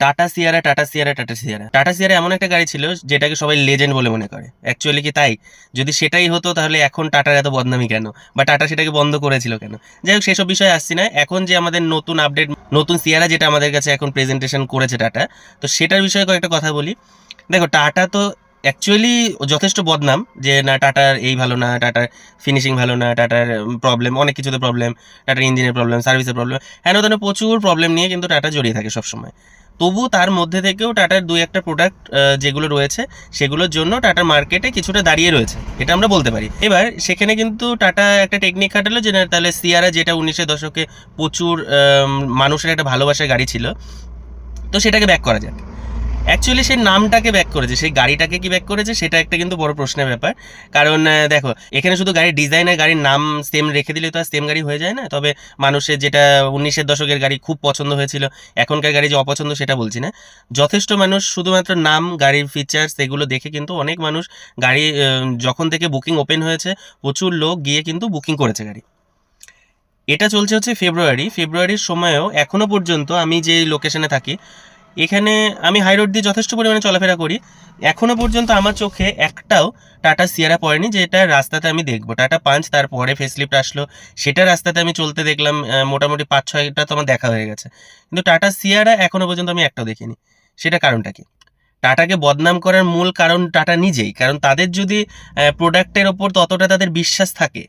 Tata Sierra Tata Sierra Tata Sierra Tata Sierra এমন একটা গাড়ি ছিল যেটাকে সবাই লেজেন্ড বলে মনে করে। অ্যাকচুয়ালি কি তাই? যদি সেটাই হতো তাহলে এখন টাটার এত বদনামি কেন? বা টাটা সেটাকে বন্ধ করেছিল কেন? যাই হোক, সেসব বিষয়ে আসছি না। এখন যে আমাদের নতুন আপডেট নতুন সিয়ারা যেটা আমাদের কাছে এখন প্রেজেন্টেশন করেছে টাটা তো সেটার বিষয়ে কয়েকটা কথা বলি। দেখো টাটা তো অ্যাকচুয়ালি যথেষ্ট বদনাম যে না টাটার এই ভালো না টাটার ফিনিশিং ভালো না টাটার প্রবলেম অনেক কিছুতে প্রবলেম টাটার ইঞ্জিনের প্রবলেম সার্ভিসের প্রবলেম হ্যাঁ ওখানে প্রচুর প্রবলেম নিয়ে কিন্তু টাটা জড়িয়ে থাকে সবসময়। তবু তার মধ্যে থেকেও টাটার দুই একটা প্রোডাক্ট যেগুলো রয়েছে, সেগুলোর জন্য টাটার মার্কেটে কিছুটা দাঁড়িয়ে রয়েছে, এটা আমরা বলতে পারি। এবার, সেখানে কিন্তু টাটা একটা টেকনিক খাটালো যে তাহলে সিয়ারা যেটা উনিশের দশকে প্রচুর মানুষের একটা ভালোবাসার গাড়ি ছিল, তো সেটাকে ব্যাক করা যাক। অ্যাকচুয়ালি সেই নামটাকে ব্যাক করেছে, সেই গাড়িটাকে কি ব্যাক করেছে, সেটা একটা কিন্তু বড় প্রশ্নের ব্যাপার। কারণ দেখো, এখানে শুধু গাড়ির ডিজাইন আর গাড়ির নাম সেম রেখে দিলে তো আর সেম গাড়ি হয়ে যায় না। তবে মানুষের যেটা উনিশের দশকের গাড়ি খুব পছন্দ হয়েছিল, এখনকার গাড়ি যে অপছন্দ সেটা বলছি না। যথেষ্ট মানুষ শুধুমাত্র নাম, গাড়ির ফিচার্স এগুলো দেখে কিন্তু অনেক মানুষ গাড়ি যখন থেকে বুকিং ওপেন হয়েছে, প্রচুর লোক গিয়ে কিন্তু বুকিং করেছে গাড়ি। এটা চলছে হচ্ছে ফেব্রুয়ারি ফেব্রুয়ারির সময়ও এখনও পর্যন্ত আমি যে লোকেশনে থাকি এখানে আমি হাই রোড দিয়ে যথেষ্ট পরিমাণে চলাফেরা করি। এখনও পর্যন্ত আমার চোখে একটাও টাটা সিয়ারা পড়েনি, যেটা রাস্তাতে আমি দেখব। টাটা পাঞ্চ তারপরে ফেসলিফট আসলো, সেটা রাস্তাতে আমি চলতে দেখলাম মোটামুটি পাঁচ ছয়টা তো আমার দেখা হয়ে গেছে। কিন্তু টাটা সিয়ারা এখনও পর্যন্ত আমি একটাও দেখিনি। সেটা কারণটা কি? টাটাকে বদনাম করার মূল কারণ টাটা নিজেই। কারণ তাদের যদি প্রোডাক্টের ওপর ততটা তাদের বিশ্বাস থাকে,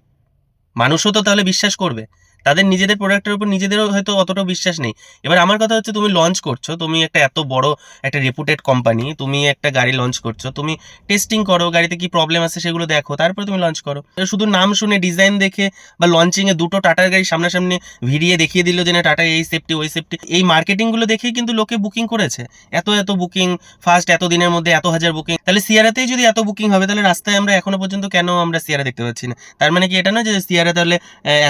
মানুষও তো তাহলে বিশ্বাস করবে। তাদের নিজেদের প্রোডাক্টের উপর নিজেদেরও হয়তো অতটা বিশ্বাস নেই। এবার আমার কথা হচ্ছে তুমি লঞ্চ করছ, তুমি একটা এত বড় একটা রেপুটেড কোম্পানি তুমি একটা গাড়ি লঞ্চ করছ, তুমি টেস্টিং করো, গাড়িতে কি প্রবলেম আছে সেগুলো দেখো, তারপরে তুমি লঞ্চ করো। শুধু নাম শুনে ডিজাইন দেখে বা লঞ্চিংয়ে দুটো টাটার গাড়ি সামনাসামনি ভিড়িয়ে দেখিয়ে দিল যে না টাটা এই সেফটি ওই সেফটি এই মার্কেটিংগুলো দেখেই কিন্তু লোকে বুকিং করেছে। এত এত বুকিং ফার্স্ট এত দিনের মধ্যে এত হাজার বুকিং তাহলে সিয়ারাতেই যদি এত বুকিং হবে, তাহলে রাস্তায় আমরা এখনও পর্যন্ত কেন আমরা সিয়ারা দেখতে পাচ্ছি না? তার মানে কি এটা না যে সিয়ারা তাহলে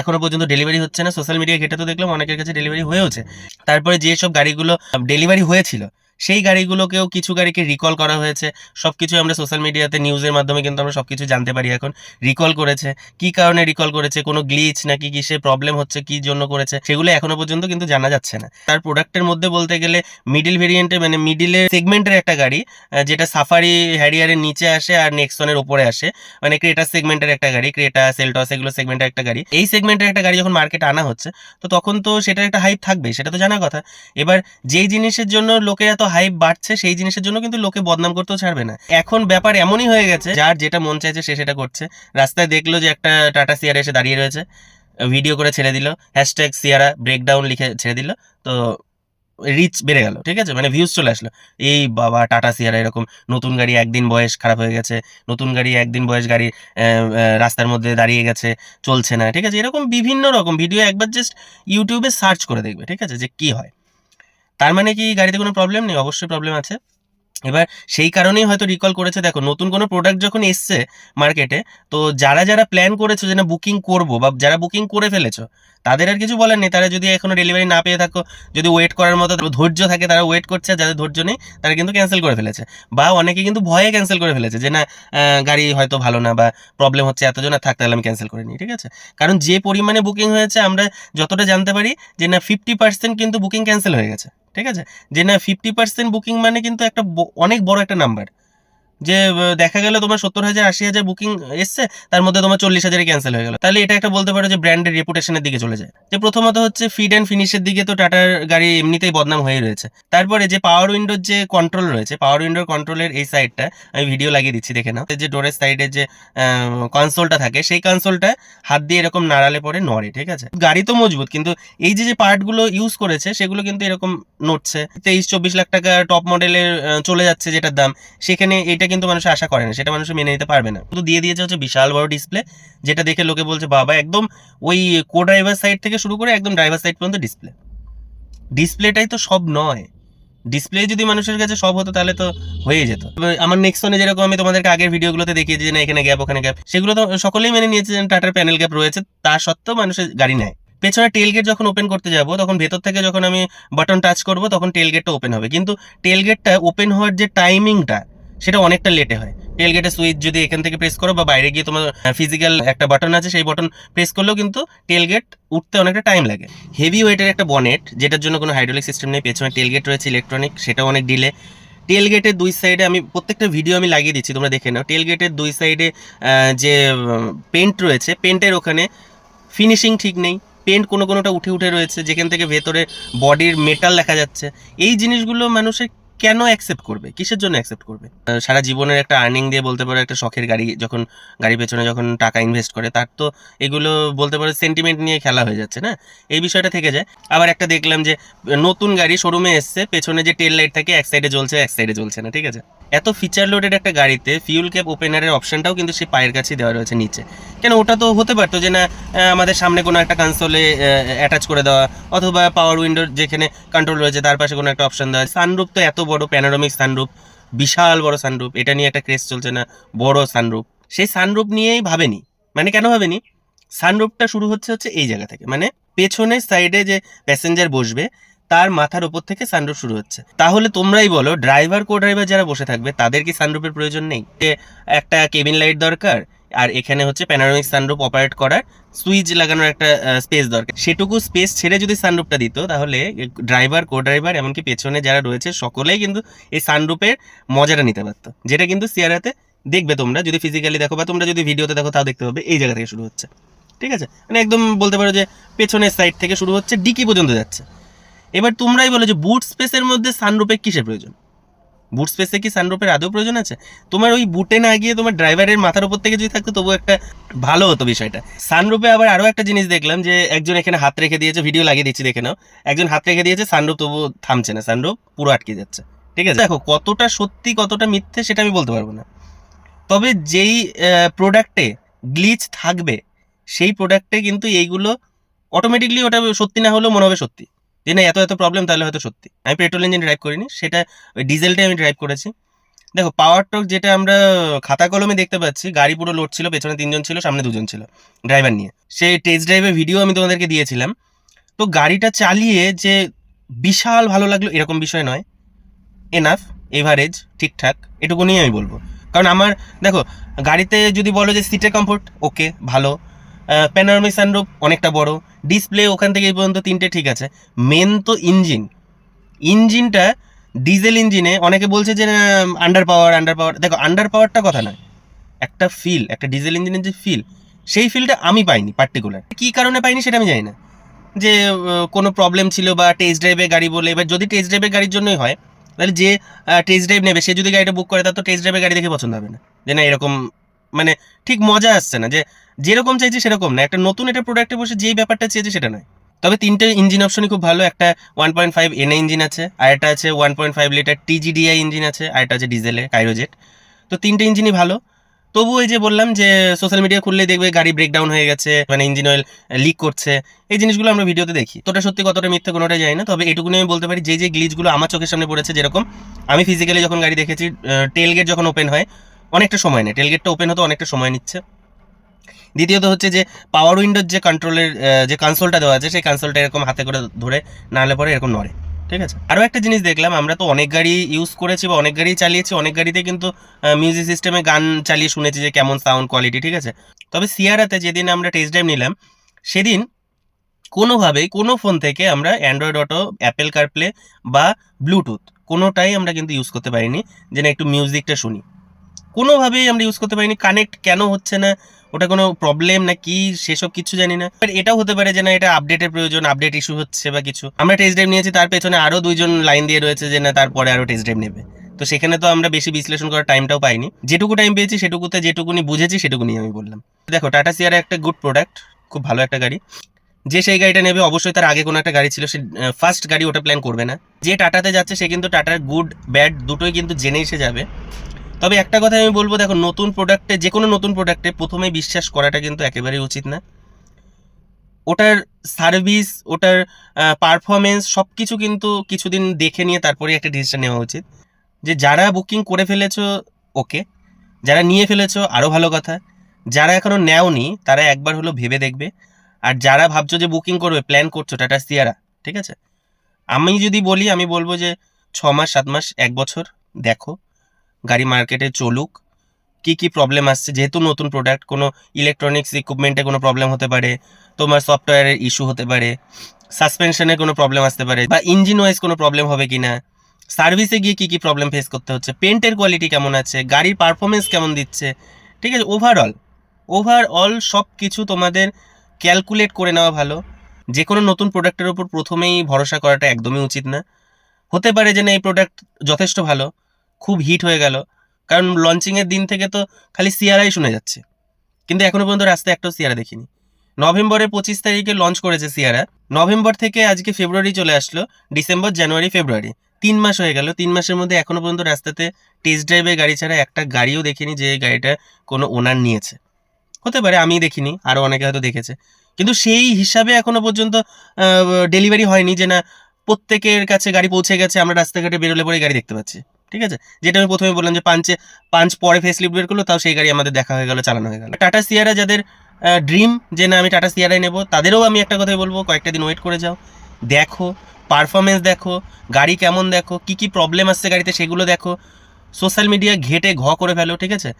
এখনও পর্যন্ত ডেলিভারি হচ্ছে না সোশ্যাল মিডিয়া ঘেটে তো দেখলাম অনেকের কাছে ডেলিভারি হয়েওছে। তারপরে যেসব গাড়িগুলো ডেলিভারি হয়েছিল সেই গাড়িগুলোকেও কিছু গাড়িকে রিকল করা হয়েছে। সব কিছু আমরা সোশ্যাল মিডিয়াতে নিউজের মাধ্যমে কিন্তু আমরা সব কিছু জানতে পারি এখন। রিকল করেছে। কি কারণে রিকল করেছে? কোনো গ্লিচ নাকি কিসে প্রবলেম হচ্ছে? কি জন্য করেছে? সেগুলো এখনও পর্যন্ত কিন্তু জানা যাচ্ছে না। তার প্রোডাক্টের মধ্যে বলতে গেলে মিডিল ভেরিয়েন্টে মানে মিডিলের সেগমেন্টের একটা গাড়ি যেটা সাফারি হ্যারিয়ারের নিচে আসে আর নেক্সনের ওপরে আসে। মানে ক্রেটা সেগমেন্টের একটা গাড়ি ক্রেটা সেলটস এগুলো সেগমেন্টের একটা গাড়ি। এই সেগমেন্টের একটা গাড়ি যখন মার্কেটে আনা হচ্ছে, তো তখন তো সেটার একটা হাইপ থাকবে সেটা তো জানা কথা। এবার যেই জিনিসের জন্য লোকের এত হাইপ বাড়ছে, সেই জিনিসের জন্য কিন্তু লোকে বদনাম করতেও ছাড়বে না। এখন ব্যাপার এমনই হয়ে গেছে, যার যেটা মন চাইছে সে সেটা করছে। রাস্তায় দেখল যে একটা টাটা সিয়ারা এসে দাঁড়িয়ে রয়েছে ভিডিও করে ছেড়ে দিল হ্যাশট্যাগ সিয়ারা ব্রেকডাউন লিখে ছেড়ে দিল, তো রিচ বেড়ে গেল, ঠিক আছে? মানে ভিউজ চলে আসলো। এই বাবা, টাটা সিয়ারা এরকম, নতুন গাড়ি একদিন বয়স খারাপ হয়ে গেছে, নতুন গাড়ি একদিন বয়স গাড়ি রাস্তার মধ্যে দাঁড়িয়ে গেছে, চলছে না, ঠিক আছে? এরকম বিভিন্ন রকম ভিডিও একবার জাস্ট ইউটিউবে সার্চ করে দেখবে, ঠিক আছে? যে কি হয়। তার মানে কি গাড়িতে কোনো প্রবলেম নেই? অবশ্যই প্রবলেম আছে। এবার সেই কারণেই হয়তো রিকল করেছে, দেখো, নতুন কোনো প্রোডাক্ট যখন এসছে মার্কেটে তো যারা যারা প্ল্যান করেছ যে না বুকিং করব বা যারা বুকিং করে ফেলেছো, তাদের আর কিছু বলার নেই। তারা যদি এখনও ডেলিভারি না পেয়ে থাকো, যদি ওয়েট করার মতো ধৈর্য থাকে, তারা ওয়েট করছে, যাদের ধৈর্য নেই, তারা কিন্তু ক্যান্সেল করে ফেলেছে। বা অনেকে কিন্তু ভয়ে ক্যান্সেল করে ফেলেছে যে, না গাড়ি হয়তো ভালো না বা প্রবলেম হচ্ছে, এতজন আর থাকতে আমি ক্যান্সেল করে নিই। ঠিক আছে? কারণ যে পরিমাণে বুকিং হয়েছে, আমরা যতটা জানতে পারি যে, না ফিফটি পার্সেন্ট কিন্তু বুকিং ক্যান্সেল হয়ে গেছে। ঠিক আছে? যে না ফিফটি পার্সেন্ট বুকিং মানে কিন্তু একটা অনেক বড় একটা নাম্বার যে দেখা গেল তোমার সত্তর হাজার, আশি হাজার বুকিং এসছে, তার মধ্যে তোমার চল্লিশ হাজারে ক্যান্সেল হয়ে গেল। তাহলে এটা একটা বলতে পারো যে ব্র্যান্ডের রেপুটেশনের দিকে চলে যায়। যে প্রথমত হচ্ছে ফিড অ্যান্ড ফিনিশের দিকে তো টাটার গাড়ি এমনিতেই বদনাম হয়ে রয়েছে। তারপরে যে পাওয়ার উইন্ডোর যে কন্ট্রোল রয়েছে পাওয়ার উইন্ডোর কন্ট্রোলের এই সাইডটা আমি ভিডিও লাগিয়ে দিচ্ছি, দেখে নাও। যে ডোরের সাইডে যে কনসোলটা থাকে, সেই কনসোলটা হাত দিয়ে এরকম নাড়ালে পরে নড়ে, ঠিক আছে? গাড়ি তো মজবুত, কিন্তু এই যে যে পার্টগুলো ইউজ করেছে, সেগুলো কিন্তু এরকম নড়ছে। তেইশ, চব্বিশ লাখ টাকা টপ মডেলের চলে যাচ্ছে যেটার দাম, সেখানে এটা কিন্তু মানুষ আশা করে না, সেটা মানুষ মেনে নিতে পারবে না। কিন্তু দিয়ে দিয়েছে হচ্ছে বিশাল বড় ডিসপ্লে যেটা দেখে লোকে বলছে, বাবা, একদম ওই কো ড্রাইভার সাইড থেকে শুরু করে একদম ড্রাইভার সাইড পর্যন্ত ডিসপ্লে ডিসপ্লেটাই তো সব নয়। ডিসপ্লে যদি মানুষের কাছে সব হতো, তাহলে তো হয়ে যেত। আমার নেক্সনে যেরকম আমি তোমাদেরকে আগের ভিডিওগুলোতে দেখিয়েছি যে না, এখানে গ্যাপ ওখানে গ্যাপ সেগুলো তো সকলেই মেনে নিয়েছে যে টাটার প্যানেল গ্যাপ রয়েছে, তা সত্ত্বেও মানুষের গাড়ি নেয়। পেছনে টেল গেট যখন ওপেন করতে যাব, তখন ভেতর থেকে যখন আমি বাটন টাচ করব, তখন টেল গেটটা ওপেন হবে। কিন্তু টেল গেটটা ওপেন হওয়ার যে টাইমিংটা সেটা অনেকটা লেটে হয়। টেল টেলগেটের সুইচ যদি এখান থেকে প্রেস করো বা বাইরে গিয়ে তোমার ফিজিক্যাল একটা বাটন আছে, সেই বাটন প্রেস করলেও কিন্তু টেলগেট উঠতে অনেকটা টাইম লাগে। হেভি ওয়েটের একটা বনেট যেটার জন্য কোনো হাইড্রোলিক সিস্টেম নেই, পেছনে টেলগেট রয়েছে ইলেকট্রনিক সেটাও অনেক ডিলে টেলগেটের দুই সাইডে আমি, প্রত্যেকটা ভিডিও আমি লাগিয়ে দিচ্ছি, তোমরা দেখে নাও। টেলগেটের দুই সাইডে যে পেন্ট রয়েছে পেন্টের ওখানে ফিনিশিং ঠিক নেই। পেন্ট কোনো কোনোটা উঠে উঠে রয়েছে, যেখান থেকে ভেতরে বডির মেটাল দেখা যাচ্ছে। এই জিনিসগুলো মানুষে কেন অ্যাকসেপ্ট করবে? কিসের জন্য অ্যাকসেপ্ট করবে? সারা জীবনের একটা আর্নিং দিয়ে বলতে পারো একটা শখের গাড়ি, যখন গাড়ির পেছনে যখন টাকা ইনভেস্ট করে, তার তো এগুলো বলতে পারো সেন্টিমেন্ট নিয়ে খেলা হয়ে যাচ্ছে, না? এই বিষয়টা থেকে যায়। আবার একটা দেখলাম যে, নতুন গাড়ি শোরুমে এসছে, পেছনে যে টেল লাইট থাকে, এক সাইডে জ্বলছে, এক সাইডে জ্বলছে না, ঠিক আছে? এত ফিচার লোডেড একটা গাড়িতে ফিউল ক্যাপ ওপেনারের অপশনটাও কিন্তু সে পায়ের কাছেই দেওয়া রয়েছে নিচে। কেন ওটা তো হতে পারতো যে, না আমাদের সামনে কোনো একটা কনসোলে অ্যাটাচ করে দেওয়া, অথবা পাওয়ার উইন্ডোর যেখানে কন্ট্রোল রয়েছে, তার পাশে কোনো একটা অপশন দেওয়া। সানরুপ তো এত বড় প্যানোরামিক সানরুপ বিশাল বড় সানরুপ এটা নিয়ে একটা ক্রেস চলছে না, বড় সানরুপ সেই সানরুপ নিয়েই ভাবেনি। মানে কেন ভাবেনি? সানরুপটা শুরু হচ্ছে হচ্ছে এই জায়গা থেকে। মানে পেছনের সাইডে যে প্যাসেঞ্জার বসবে, তার মাথার উপর থেকে সানরুফ শুরু হচ্ছে। তাহলে তোমরাই বলো ড্রাইভার কো ড্রাইভার যারা বসে থাকবে, তাদের কি সানরুফের প্রয়োজন নেই? একটা কেবিন লাইট দরকার আর এখানে হচ্ছে প্যানারোমিক সানরুফ অপারেট করার সুইচ লাগানোর একটা স্পেস দরকার। সেটুকু স্পেস ছেড়ে যদি সানরুপটা দিত, তাহলে ড্রাইভার কো ড্রাইভার এমনকি পেছনে যারা রয়েছে, সকলেই কিন্তু এই সানরুপের মজাটা নিতে পারতো। যেটা কিন্তু সিয়ারাতে দেখবে তোমরা, যদি ফিজিক্যালি দেখো বা তোমরা যদি ভিডিওতে দেখো, তাও দেখতে পাবে, এই জায়গা থেকে শুরু হচ্ছে। ঠিক আছে? মানে একদম বলতে পারো যে পেছনের সাইড থেকে শুরু হচ্ছে, ডিকি পর্যন্ত যাচ্ছে। এবার তোমরাই বলো যে বুট স্পেসের মধ্যে সানরুপের কিসের প্রয়োজন? বুট স্পেসে কি সানরুপের আদৌ প্রয়োজন আছে? তোমার ওই বুটে না গিয়ে তোমার ড্রাইভারের মাথার উপর থেকে যদি থাকতো তবু একটা ভালো হতো বিষয়টা। সানরুপে আবার আরও একটা জিনিস দেখলাম যে, একজন এখানে হাত রেখে দিয়েছে ভিডিও লাগিয়ে দিচ্ছি, দেখে নাও। একজন হাত রেখে দিয়েছে সানরুপ তবু থামছে না সানরুপ পুরো আটকে যাচ্ছে। ঠিক আছে? দেখো, কতটা সত্যি, কতটা মিথ্যে সেটা আমি বলতে পারব না। তবে যেই প্রোডাক্টে গ্লিচ থাকবে, সেই প্রোডাক্টে কিন্তু এইগুলো অটোমেটিকলি ওটা সত্যি না হলেও মনে হবে সত্যি। যে না, এত এত প্রবলেম তাহলে হয়তো সত্যি। আমি পেট্রোল ইঞ্জিন ড্রাইভ করিনি, সেটা ওই ডিজেলটাই আমি ড্রাইভ করেছি। দেখো পাওয়ার টক যেটা আমরা খাতা কলমে দেখতে পাচ্ছি, গাড়ি পুরো লোড ছিল, পেছনে তিনজন ছিল, সামনে দুজন ছিল ড্রাইভার নিয়ে। সেই টেস্ট ড্রাইভের ভিডিও আমি তোমাদেরকে দিয়েছিলাম। তো গাড়িটা চালিয়ে যে বিশাল ভালো লাগল, এরকম বিষয় নয়। এনাফ এভারেজ ঠিকঠাক এটুকু নিয়ে আমি বলব। কারণ আমার, দেখো, গাড়িতে যদি বলো যে সিটের কমফোর্ট ওকে ভালো। প্যানোরামিক সানরুফ অনেকটা বড়। ডিসপ্লে ওখান থেকে এই পর্যন্ত তিনটে ঠিক আছে। মেন তো ইঞ্জিন ইঞ্জিনটা ডিজেল ইঞ্জিনে অনেকে বলছে যে আন্ডার পাওয়ার আন্ডার পাওয়ার দেখো আন্ডার পাওয়ারটা কথা নয়। একটা ফিল একটা ডিজেল ইঞ্জিনের যে ফিল সেই ফিলটা আমি পাইনি পার্টিকুলার কী কারণে পাইনি সেটা আমি জানি না। যে কোনো প্রবলেম ছিল বা টেস্ট ড্রাইভের গাড়ি বলে, এবার যদি টেস্ট ড্রাইভের গাড়ির জন্যই হয়, তাহলে যে টেস্ট ড্রাইভ নেবে, সে যদি গাড়িটা বুক করে, তার তো টেস্ট ড্রাইভের গাড়ি দেখে পছন্দ হবে না। যে না, এরকম মানে ঠিক মজা আসছে না যে যেরকম চাইছি সেরকম না। একটা নতুন একটা প্রোডাক্টে বসে যেই ব্যাপারটা চেয়েছে সেটা নয়। তবে তিনটে ইঞ্জিন অপশনই খুব ভালো। একটা one point five NA engine আছে আর একটা আছে one point five litre TGDI engine আছে আর একটা আছে ডিজেলে কাইরোজেট তো তিনটে ইঞ্জিনই ভালো। তবু এই যে বললাম যে সোশ্যাল মিডিয়া খুললে দেখবে গাড়ি ব্রেকডাউন হয়ে গেছে মানে ইঞ্জিন অয়েল লিক করছে। এই জিনিসগুলো আমরা ভিডিওতে দেখি। তোটা সত্যি কতটা মিথ্যে কোনোটাই জানি না। তবে এটুকুনি আমি বলতে পারি, যে যে গ্লিচগুলো আমার চোখের সামনে পড়েছে যেরকম, আমি ফিজিক্যালি যখন গাড়ি দেখেছি টেল গেট যখন ওপেন হয় অনেকটা সময় নেয়। টেল গেটটা ওপেন হতে অনেকটা সময় নিচ্ছে। দ্বিতীয়ত হচ্ছে যে পাওয়ার উইন্ডোর যে কন্ট্রোলের যে কনসোলটা দেওয়া আছে, সেই কনসোলটা এরকম হাতে করে ধরে নাহলে পরে এরকম নড়ে। ঠিক আছে? আরও একটা জিনিস দেখলাম, আমরা তো অনেক গাড়ি ইউজ করেছি বা অনেক গাড়ি চালিয়েছি, অনেক গাড়িতে কিন্তু মিউজিক সিস্টেমে গান চালিয়ে শুনেছি যে কেমন সাউন্ড কোয়ালিটি ঠিক আছে? তবে সিয়ারাতে যেদিন আমরা টেস্ট ড্রাইভ নিলাম, সেদিন কোনোভাবেই, কোনো ফোন থেকে আমরা অ্যান্ড্রয়েড অটো অ্যাপেল কারপ্লে বা ব্লুটুথ কোনোটাই আমরা কিন্তু ইউজ করতে পারিনি যে না একটু মিউজিকটা শুনি। কোনোভাবেই আমরা ইউজ করতে পারিনি। কানেক্ট কেন হচ্ছে না? ওটা কোনো প্রবলেম না কি? সেসব কিছু জানি না। But এটাও হতে পারে যে না, এটা আপডেটের প্রয়োজন আপডেট ইস্যু হচ্ছে বা কিছু। আমরা টেস্ট ড্রাইভ নিয়েছি, তার পেছনে আরও দুইজন লাইন দিয়ে রয়েছে যে না, তারপরে আরও টেস্ট ড্রাইভ নেবে। তো সেখানে তো আমরা বেশি বিশ্লেষণ করার টাইমটাও পাইনি। যেটুকু টাইম পেয়েছি, সেটুকুতে যেটুকুনি বুঝেছি, সেটুকুনি আমি বললাম। দেখো টাটা সিয়ার একটা গুড প্রোডাক্ট খুব ভালো একটা গাড়ি। যে সেই গাড়িটা নেবে, অবশ্যই তার আগে কোনো একটা গাড়ি ছিল, সে ফার্স্ট গাড়ি ওটা প্ল্যান করবে না। যে টাটাতে যাচ্ছে, সে কিন্তু টাটার গুড ব্যাড দুটোই কিন্তু জেনে এসে যাবে। তবে একটা কথা আমি বলব, দেখো, নতুন প্রোডাক্টে যে কোনো নতুন প্রোডাক্টে প্রথমেই বিশ্বাস করাটা কিন্তু একেবারেই উচিত না। ওটার সার্ভিস ওটার পারফরমেন্স সব কিছু কিন্তু কিছুদিন দেখে নিয়ে তারপরে একটা ডিসিশন নেওয়া উচিত। যে যারা বুকিং করে ফেলেছো ওকে যারা নিয়ে ফেলেছো আরও ভালো কথা। যারা এখনও নেওনি, তারা একবার হলো ভেবে দেখবে। আর যারা ভাবছ যে বুকিং করবে প্ল্যান করছ, টাটা সিয়ারা ঠিক আছে? আমি যদি বলি, আমি বলব যে ছ মাস, সাত মাস, এক বছর, দেখো। গাড়ি মার্কেটে চলুক, কি কি প্রবলেম আসছে? যেহেতু নতুন প্রোডাক্ট কোনো ইলেকট্রনিক্স ইকুইপমেন্টে কোনো প্রবলেম হতে পারে, তোমার সফটওয়্যারের ইস্যু হতে পারে সাসপেনশনে কোনো প্রবলেম আসতে পারে, বা ইঞ্জিন ওয়াইজ কোনো প্রবলেম হবে কিনা সার্ভিসে গিয়ে কী কী প্রবলেম ফেস করতে হচ্ছে পেন্টের কোয়ালিটি কেমন আছে, গাড়ির পারফরমেন্স কেমন দিচ্ছে, ঠিক আছে? ওভারঅল ওভারঅল সব কিছু তোমাদের ক্যালকুলেট করে নেওয়া ভালো। যে কোনো নতুন প্রোডাক্টের উপর প্রথমেই ভরসা করাটা একদমই উচিত না। হতে পারে যে না, এই প্রোডাক্ট যথেষ্ট ভালো খুব হিট হয়ে গেল। কারণ লঞ্চিংয়ের দিন থেকে তো খালি সিয়ারাই শুনে যাচ্ছে। কিন্তু এখনও পর্যন্ত রাস্তায় একটাও সিয়ারা দেখিনি। নভেম্বরের পঁচিশ তারিখে লঞ্চ করেছে সিয়ারা নভেম্বর থেকে আজকে ফেব্রুয়ারি চলে আসলো, ডিসেম্বর, জানুয়ারি, ফেব্রুয়ারি। তিন মাস হয়ে গেল। তিন মাসের মধ্যে এখনও পর্যন্ত রাস্তাতে টেস্ট ড্রাইভের গাড়ি ছাড়া একটা গাড়িও দেখিনি যে গাড়িটা কোনো ওনার নিয়েছে। হতে পারে আমি দেখিনি আরও অনেকে হয়তো দেখেছে। কিন্তু সেই হিসাবে এখনও পর্যন্ত ডেলিভারি হয়নি যে না, প্রত্যেকের কাছে গাড়ি পৌঁছে গেছে, আমরা রাস্তাঘাটে বেরোলে পরে গাড়ি দেখতে পাচ্ছি। ঠিক আছে? যেটা আমি প্রথমে বললাম যে পাঞ্চে, পাঞ্চ পরে ফেস লিফট বের করল, তাও সেই গাড়ি আমাদের দেখা হয়ে গেল, চালানো হয়ে গেল। টাটা সিয়ারা যাদের ড্রিম যে না আমি টাটা সিয়ারাই নেব, তাদেরও আমি একটা কথাই বলব, কয়েকটা দিন ওয়েট করে যাও। দেখো পারফরমেন্স দেখো, গাড়ি কেমন দেখো, কি কি প্রবলেম আসছে গাড়িতে সেগুলো দেখো। সোশ্যাল মিডিয়া ঘেটে ঘ করে ফেলো, ঠিক আছে?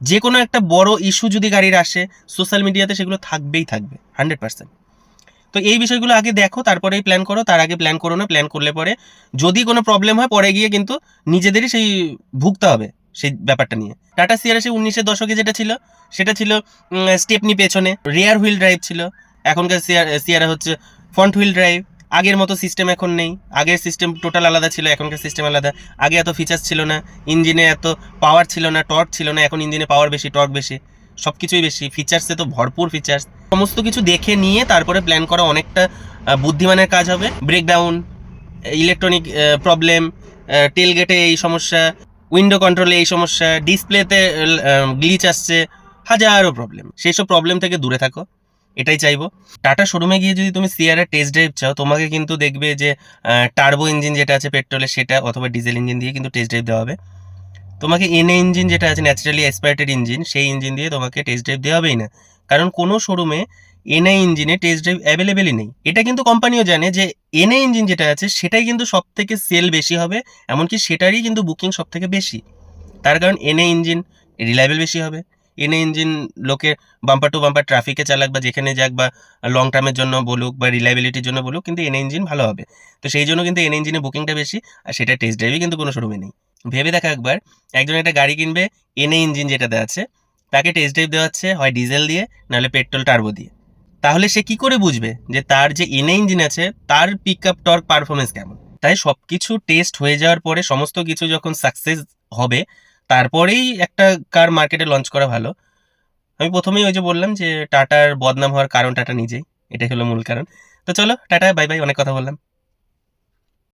যে কোনো একটা বড় ইস্যু যদি গাড়ির আসে সোশ্যাল মিডিয়াতে সেগুলো থাকবেই থাকবে হান্ড্রেড পার্সেন্ট তো এই বিষয়গুলো আগে দেখো, তারপরেই প্ল্যান করো, তার আগে প্ল্যান করো না প্ল্যান করলে পরে যদি কোনো প্রবলেম হয়, পরে গিয়ে কিন্তু নিজেদেরই সেই ভুগতে হবে, সেই ব্যাপারটা নিয়ে। টাটা সিয়ারা সেই উনিশের দশকে যেটা ছিল, সেটা ছিল স্টেপনি পেছনে রেয়ার হুইল ড্রাইভ ছিল। এখনকার সিয়ার সিয়ারা হচ্ছে ফ্রন্ট হুইল ড্রাইভ আগের মতো সিস্টেম এখন নেই। আগের সিস্টেম টোটাল আলাদা ছিল, এখনকার সিস্টেম আলাদা। আগে এত ফিচার্স ছিল না ইঞ্জিনে এত পাওয়ার ছিল না টর্ক ছিল না, এখন ইঞ্জিনে পাওয়ার বেশি টর্ক বেশি। সব কিছুই বেশি ফিচার্সে তো ভরপুর ফিচার্স সমস্ত কিছু দেখে নিয়ে তারপরে প্ল্যান করা অনেকটা বুদ্ধিমানের কাজ হবে। ব্রেকডাউন ইলেকট্রনিক প্রবলেম টেলগেটে এই সমস্যা উইন্ডো কন্ট্রোলে এই সমস্যা ডিসপ্লেতে গ্লিচ আসছে, হাজারো প্রবলেম সেই সব প্রবলেম থেকে দূরে থাকো, এটাই চাইব। টাটা শোরুমে গিয়ে যদি তুমি সিয়ারের টেস্ট ড্রাইভ চাও, তোমাকে কিন্তু দেখবে যে টার্বো ইঞ্জিন যেটা আছে পেট্রোলের সেটা অথবা ডিজেল ইঞ্জিন দিয়ে কিন্তু টেস্ট ড্রাইভ দেওয়া হবে। তোমাকে এনএ ইঞ্জিন যেটা আছে ন্যাচারালি অ্যাসপারেটেড ইঞ্জিন সেই ইঞ্জিন দিয়ে তোমাকে টেস্ট ড্রাইভ দেওয়া হবেই না। কারণ কোনো শোরুমে এনআই ইঞ্জিনে টেস্ট ড্রাইভ অ্যাভেলেবেলই নেই। এটা কিন্তু কোম্পানিও জানে যে এনআই ইঞ্জিন যেটা আছে, সেটাই কিন্তু সব থেকে সেল বেশি হবে, এমনকি সেটারই কিন্তু বুকিং সব থেকে বেশি। তার কারণ এনএ ইঞ্জিন রিলায়েবল বেশি হবে। এনএ ইঞ্জিন লোকে বাম্পার টু বাম্পার ট্রাফিকে চালাক বা যেখানে যাক বা লং টার্মের জন্য বলুক বা রিলায়েবিলিটির জন্য বলুক, কিন্তু এনএ ইঞ্জিন ভালো হবে। তো সেই জন্য কিন্তু এনএ ইঞ্জিনে বুকিংটা বেশি, আর সেটা টেস্ট ড্রাইভই কিন্তু কোনো শোরুমে নেই। ভেবে দেখা একবার, একজন একটা গাড়ি কিনবে, এনএ ইঞ্জিন যেটাতে আছে, তাকে টেস্ট ড্রাইভ দেওয়া হচ্ছে, হয় ডিজেল দিয়ে, নাহলে পেট্রোল টার্বো দিয়ে। তাহলে সে কি করে বুঝবে যে তার যে এনএ ইঞ্জিন আছে, তার পিক আপ টর্ক পারফরমেন্স কেমন? তাই সব কিছু টেস্ট হয়ে যাওয়ার পরে, সমস্ত কিছু যখন সাকসেস হবে, তারপরেই একটা কার মার্কেটে লঞ্চ করা ভালো। আমি প্রথমেই ওই যে বললাম যে টাটার বদনাম হওয়ার কারণ টাটা নিজেই, এটাই হলো মূল কারণ। তো চলো, টাটা বাই বাই অনেক কথা বললাম।